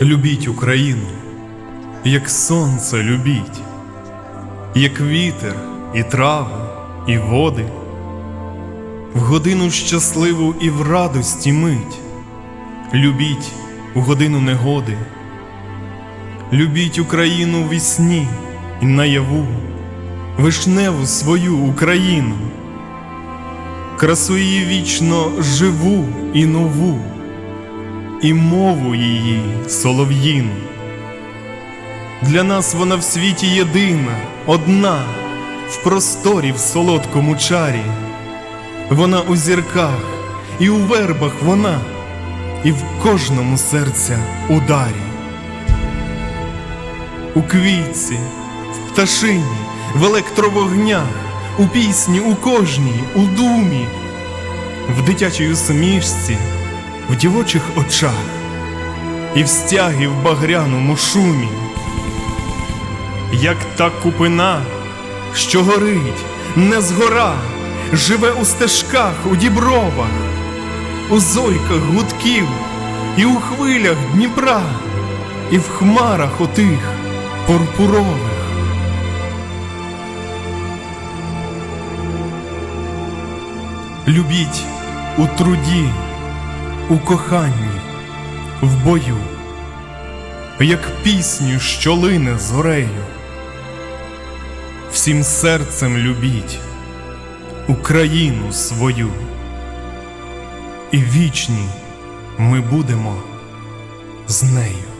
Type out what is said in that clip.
Любіть Україну, як сонце любіть, як вітер і трави, і води, в годину щасливу і в радості мить, любіть у годину негоди, любіть Україну в сні і наяву, вишневу свою Україну, красу її вічно живу і нову і мову її солов'їну. Для нас вона в світі єдина, одна, в просторі в солодкому чарі. Вона у зірках і у вербах вона, і в кожному серця ударі. У квітці, в пташині, в електровогнях, у пісні у кожній, у думі, в дитячій усмішці, в дівочих очах і в стягі в багряному шумі, як та купина, що горить, не згора, живе у стежках, у дібровах, у зойках гудків і у хвилях Дніпра, і в хмарах отих пурпурових. Любіть у труді, у коханні, в бою, як пісню, що лине зорею. Всім серцем любіть Україну свою, і вічні ми будемо з нею.